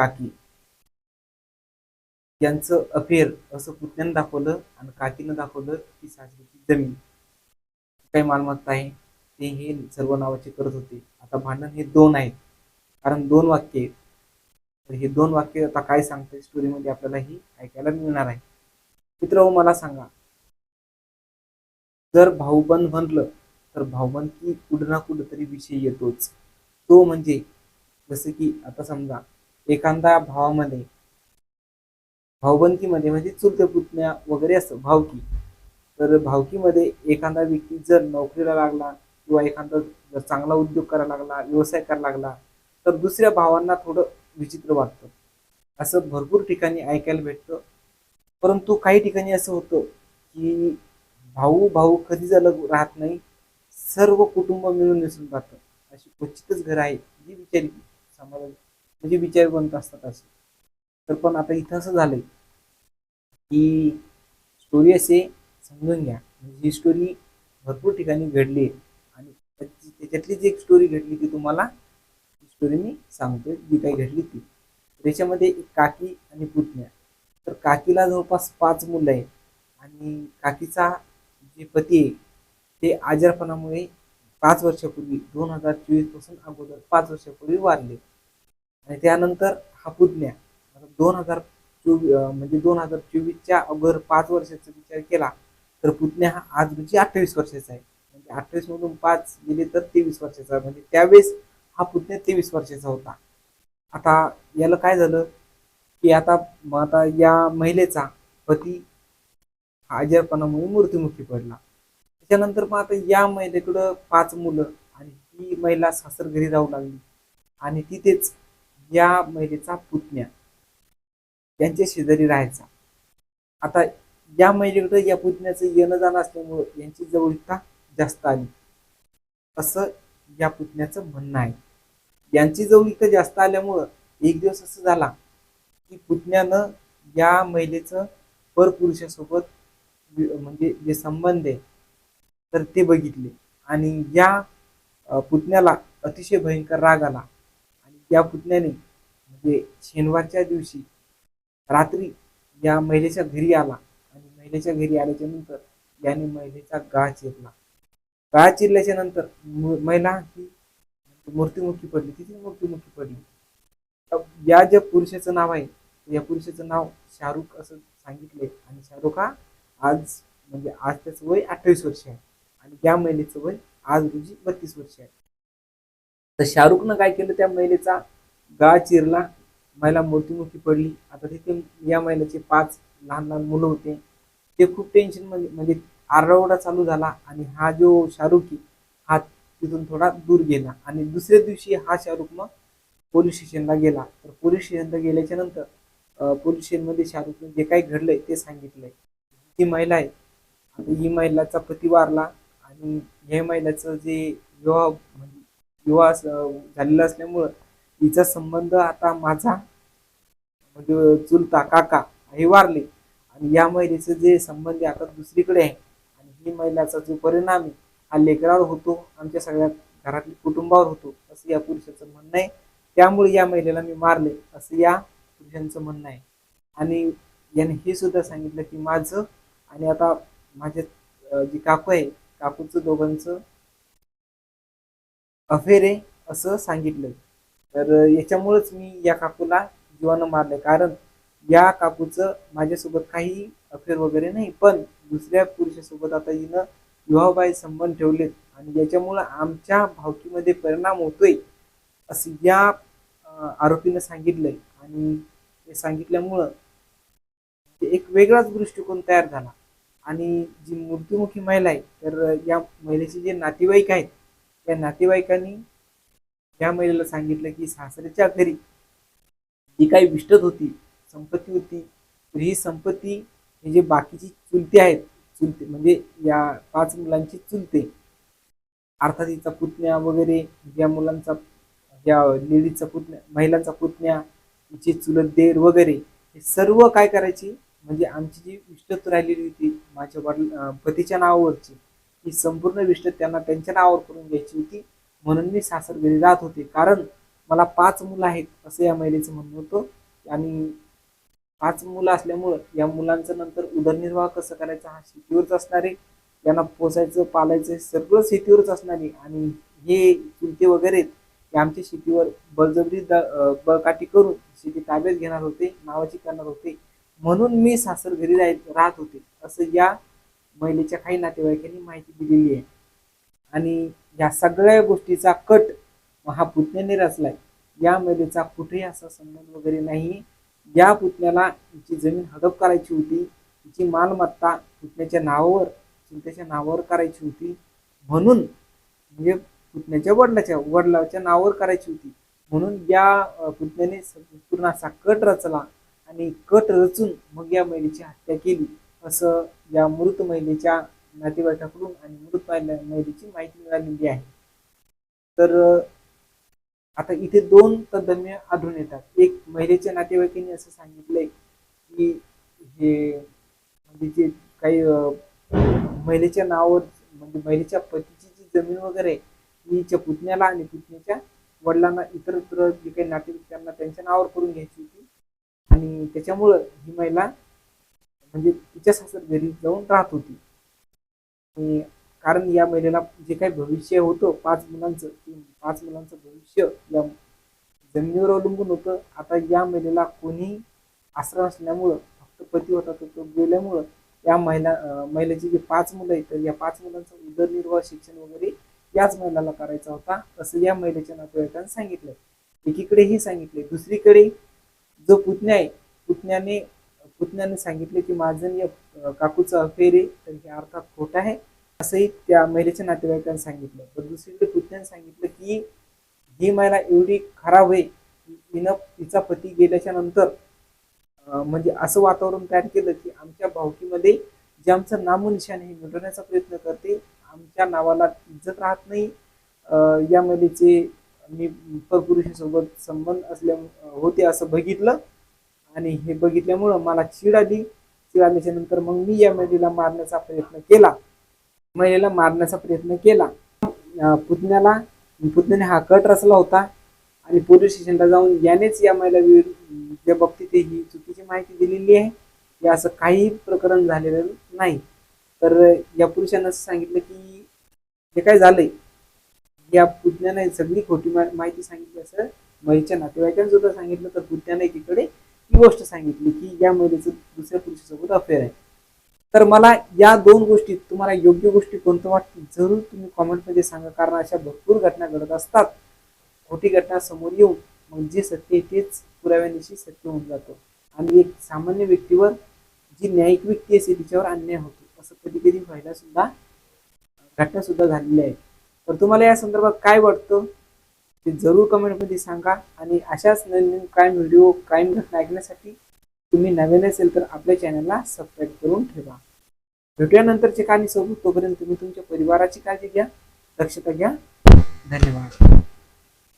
काकी. यांचं अफेअर असं पुतण्यानं दाखवलं आणि काकीनं दाखवलं की सासरीची जमीन. काही मालमत्ता आहे. ते हे सर्व नावाचे करत होते. आता भांडण हे दोन आहेत. कारण दोन वाक्य आहेत. तर हे दोन वाक्य आता काय सांगते स्टोरीमध्ये आपल्याला ही ऐकायला मिळणार आहे. मित्र मला सांगा. जर भाऊबंद म्हणलं तर भाऊबंद कुठं ना कुठं तरी विषय येतोच. तो म्हणजे जसं की आता समजा एखादा भावामध्ये भाऊबंदकीमध्ये म्हणजे चुलते पुतण्या वगैरे असतं भावकी. तर भावकीमध्ये एखादा व्यक्ती जर नोकरीला लागला किंवा एखादा जर चांगला उद्योग करायला लागला व्यवसाय करायला लागला तर दुसऱ्या भावांना थोडं विचित्र वाटतं. असं भरपूर ठिकाणी ऐकायला भेटतं. परंतु काही ठिकाणी असं होतं की भाऊ भाऊ कधीच अलग राहत नाही सर्व कुटुंब मिळून मिसळून राहतं अशी क्वचितच घरं आहे जी विचारी समाजात म्हणजे विचार बनत असतात असं. तर पण आता इथं असं झालंय की स्टोरी असे समजून घ्या. म्हणजे ही स्टोरी भरपूर ठिकाणी घडली आहे आणि त्याच्यातली जी एक स्टोरी घडली ती तुम्हाला स्टोरी मी सांगतोय जी काही घडली ती. त्याच्यामध्ये एक काकी आणि पुतण्या. तर काकीला जवळपास पाच मुलं आहेत आणि काकीचा जे पती आहे ते आजारपणामुळे पाच वर्षापूर्वी दोन हजार चोवीसपासून अगोदर पाच वर्षापूर्वी वारले. आणि त्यानंतर हा पुतण्या दोन हजार चोवीस म्हणजे दोन हजार चोवीसच्या अगोदर पाच वर्षाचा विचार केला तर पुतण्या हा आज रोजी अठ्ठावीस वर्षाचा आहे. म्हणजे अठ्ठावीस मधून पाच गेले तर तेवीस वर्षाचा. म्हणजे त्यावेळेस हा पुतण्या तेवीस वर्षाचा होता. आता याला काय झालं की आता मग आता या महिलेचा पती आजारपणामुळे मृत्युमुखी पडला. त्याच्यानंतर मग आता या महिलेकडं पाच मुलं आणि ही महिला सासर घरी राहू लागली. आणि तिथेच या महिलेचा पुतण्या. यांच्या शेजारी राहायचा. आता या महिलेकडे या पुतण्याचं येणं जाणं असल्यामुळं यांची जवळीकता जास्त आली. असं या पुतण्याचं म्हणणं आहे. यांची जवळीकता जास्त आल्यामुळं एक दिवस असं झाला की पुतण्यानं या महिलेचं परपुरुषासोबत म्हणजे जे संबंध आहे. तर ते बघितले. आणि या पुतण्याला अतिशय भयंकर राग आला. या पुतण्याने म्हणजे शनिवारच्या दिवशी रात्री या महिलेच्या घरी आला आणि महिलेच्या घरी आल्याच्यानंतर याने महिलेचा गाळ चिरला. गाळ चिरल्याच्या नंतर महिला ही मृत्युमुखी पडली. तिथे मृत्युमुखी पडली? या ज्या पुरुषाचं नाव आहे या पुरुषाचं नाव शाहरुख असं सांगितले आणि शाहरुख हा आज म्हणजे आज त्याचं वय अठ्ठावीस वर्ष आहे आणि या महिलेचं वय आज रोजी बत्तीस वर्ष आहे. तर शाहरुखनं काय केलं त्या महिलेचा? गाळ चिरला. महिला मृत्युमुखी पडली. आता तिथे या महिलेचे पाच लहान लहान मुलं होते. ते खूप टेन्शनमध्ये म्हणजे आरडाओरडा चालू झाला आणि हा जो शाहरुख हा तिथून थोडा दूर गेला आणि दुसऱ्या दिवशी हा शाहरुख मग पोलीस स्टेशनला गेला. तर पोलीस स्टेशनला गेल्याच्यानंतर पोलीस स्टेशनमध्ये शाहरुखने जे काही घडलंय ते सांगितलंय. ती महिला आहे. आता ही महिलाचा पती वारला आणि या महिलाचं जे विवाह म्हणजे विवाह झालेला असल्यामुळं हिचा संबंध आता माझा म्हणजे चुलता काका हे वारले. आणि या महिलेचं जे संबंध आहे आता दुसरीकडे आहे. आणि ही महिलाचा जो परिणाम आहे हा लेकरावर होतो आमच्या सगळ्या घरातल्या कुटुंबावर होतो असं या पुरुषाचं म्हणणं आहे. त्यामुळे या महिलेला मी मारले असं या पुरुषांचं म्हणणं आहे. आणि याने हे सुद्धा सांगितलं की माझं आणि आता माझे जे काकू आहे काकूचं दोघांचं अफेअर आहे असं सांगितलं तर याच्यामुळंच मी या काकूला जीवानं मारलं कारण या काकूचं माझ्यासोबत काही अफेअर वगैरे नाही पण दुसऱ्या पुरुषासोबत आता हिनं विवाहबाई संबंध ठेवलेत आणि याच्यामुळं आमच्या भावकीमध्ये परिणाम होतोय असं या आरोपीनं सांगितलंय. आणि ते सांगितल्यामुळं एक वेगळाच दृष्टिकोन तयार झाला. आणि जी मृत्युमुखी महिला आहे तर या महिलेचे जे नातेवाईक आहेत त्या नातेवाईकांनी या महिलेला सांगितलं की सासऱ्याच्या घरी जी काही विष्टत होती संपत्ती होती तर ही संपत्ती हे जे बाकीची चुलते आहेत चुलते म्हणजे या पाच मुलांची चुलते अर्थात हिचा पुतण्या वगैरे या मुलांचा या लेडीजचा पुतण्या महिलांचा पुतण्या हिचे चुलत देर वगैरे हे सर्व काय करायचे? म्हणजे आमची जी विष्टत राहिलेली होती माझ्या वडील पतीच्या नावावरची ही संपूर्ण विष्ट त्यांना त्यांच्या नावावर करून घ्यायची होती. म्हणून मी सासर घरी राहत होते. कारण मला पाच मुलं आहेत असं या महिलेचं म्हणणं होतं. आणि पाच मुलं असल्यामुळं या मुलांचं नंतर उदरनिर्वाह कसं करायचा हा शेतीवरच असणारे यांना त्यांना पोसायचं पालायचं हे सगळं शेतीवरच असणारे आणि हे चुलते वगैरे हे आमच्या शेतीवर बळजबरी द- बळकाटी करून शेती ताब्यात घेणार होते नावाची करणार होते. म्हणून मी सासर घरी राहत होते. असं या महिलेच्या काही नातेवाईकांनी माहिती दिलेली आहे. आणि या सगळ्या गोष्टीचा कट हा पुतण्याने रचलाय या महिलेचा कुठेही असा संबंध वगैरे नाही. या पुतण्याला तिची जमीन हडप करायची होती. तिची मालमत्ता पुतण्याच्या नावावर चुलत्याच्या नावावर करायची होती. म्हणून म्हणजे पुतण्याच्या वडिलाच्या वडिलाच्या नावावर करायची होती. म्हणून या पुतण्याने पूर्ण असा कट रचला. आणि कट रचून मग या महिलेची हत्या केली. असं या मृत महिलेच्या नातेवाईकाकडून आणि मृत महिला- महिलेची माहिती मिळालेली आहे. तर आता इथे दोन तदम्य आढळून येतात. एक महिलेच्या नातेवाईकांनी असं सांगितलंय की हे म्हणजे जे काही महिलेच्या नावावर म्हणजे महिलेच्या पतीची जी जमीन वगैरे आहे, हिच्या पुतण्याला आणि पुतण्याच्या वडिलांना इतरत्र जे काही नातेवाईक त्यांना त्यांच्या नावावर करून घ्यायची होती. आणि त्याच्यामुळं ही महिला म्हणजे तिच्या सासर घरी जाऊन राहत होती. आणि कारण या महिलेला जे काही भविष्य होतं पाच मुलांचं पाच मुलांचं भविष्य या जमिनीवर अवलंबून होतं. आता या महिलेला कोणीही आश्रय नसल्यामुळं फक्त पती होता तो तो गेल्यामुळं या महिला महिलेची जे पाच मुलं आहेत तर या पाच मुलांचं उदरनिर्वाह शिक्षण वगैरे याच महिलाला करायचा होता असं या महिलेच्या नातेवाईकांनी सांगितलं एकीकडे ही सांगितले दुसरीकडे जो पुतण्या आहे पुतण्याने पुतण्याने सांगितले की माझं या काकूचं अफेअर आहे तर हे अर्थात खोटं आहे. असंही त्या महिलेच्या नातेवाईकांनी सांगितलं. तर दुसरीकडे पुतण्याने सांगितलं की ही महिला एवढी खराब आहे की तिनं तिचा पती गेल्याच्यानंतर म्हणजे असं वातावरण तयार केलं की आमच्या भावकीमध्ये जे आमचं नामोनिशान हे मिळवण्याचा प्रयत्न करते. आमच्या नावाला इज्जत राहत नाही. या महिलेचे मी परपुरुषासोबत संबंध असल्या होते असं बघितलं. आणि हे बघितल्यामुळं मला चीड आली. चीड आल्याच्यानंतर मग मी या महिलेला मारण्याचा प्रयत्न केला. महिलेला मारण्याचा प्रयत्न केला. पुतण्याला पुतण्याने हा कट रचला होता आणि पोलीस स्टेशनला जाऊन यानेच या महिला विरुद्ध बाबतीत ही चुकीची माहिती दिलेली आहे या असं काही प्रकरण झालेलं नाही. तर या पुरुषानं असं सांगितलं की हे काय झालंय? या पुतण्याने सगळी खोटी माहिती सांगितली असं महिलेच्या नातेवाईकांनी सुद्धा सांगितलं तर पुतण्याने एकीकडे ही गोष्ट सांगितली की या महिलेचं दुसऱ्या पुरुषासोबत अफेअर आहे. तर मला या दोन गोष्टी तुम्हाला योग्य गोष्टी कोणतं वाटतं जरूर तुम्ही कॉमेंटमध्ये सांगा. कारण अशा भरपूर घटना घडत असतात. खोटी घटना समोर येऊन मग जे सत्य आहे तेच पुराव्यानिशी सत्य होऊन जातं. आणि एक सामान्य व्यक्तीवर जी न्यायिक व्यक्ती असते तिच्यावर अन्याय होतो. असं कधी कधी व्हायला सुद्धा घटना सुद्धा झालेल्या आहे. तर तुम्हाला या संदर्भात काय वाटतं? ते जरूर कमेंटमध्ये सांगा. आणि अशाच नवीन क्राईम व्हिडिओ क्राईम घटना ऐकण्यासाठी तुम्ही नवीन असेल तर आपल्या चॅनलला सबस्क्राईब करून ठेवा. भेटल्यानंतरची कहाणी सोबत. तोपर्यंत तुम्ही तुमच्या परिवाराची काळजी घ्या दक्षता घ्या. धन्यवाद.